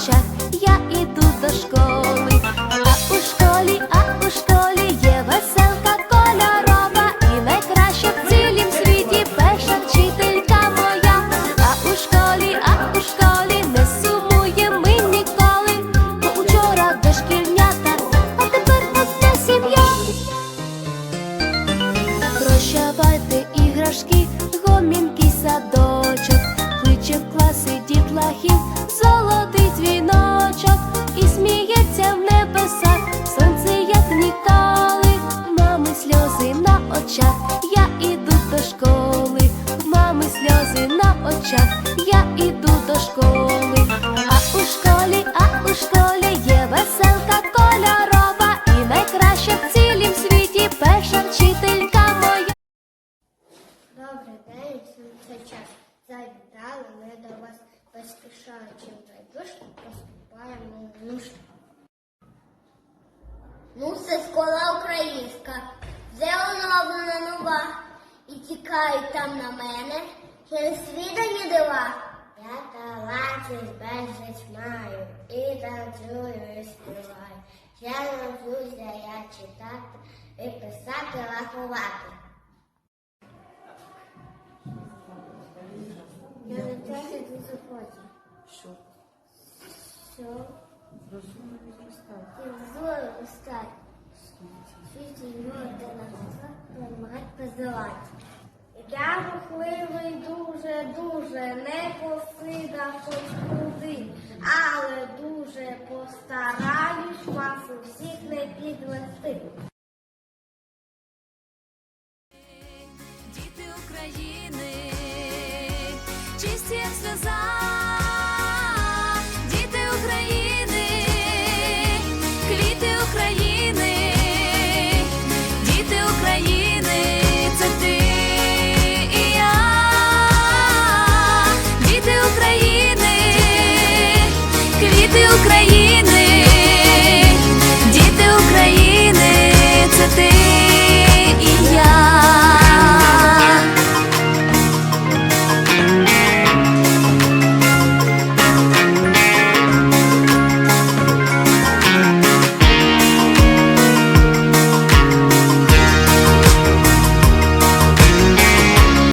на очах, очах, я іду до школи, в мами сльози на очах, я іду до школи, а у школі, а у школі є веселка кольорова, і найкраща в цілім світі перша вчителька моя. Добрий день, час. Завітали ми до вас поспішаючи байдужки, поступаємо. Ну, це школа українська, вже і тікають там на мене через свідані дива. Я талантів безліч маю, і танцюю, і співаю. Я навчуся я читати і писати, рахувати. Я не трохи дуже хочу. Що? Що? Розумно відростати. Ти взору стать. Світі ну, морда намагать позивати. Я рухливий дуже-дуже, не посида хоч куди, але дуже постараюсь вас усіх не підвести. Діти України, чисті як сльоза. жити Україні.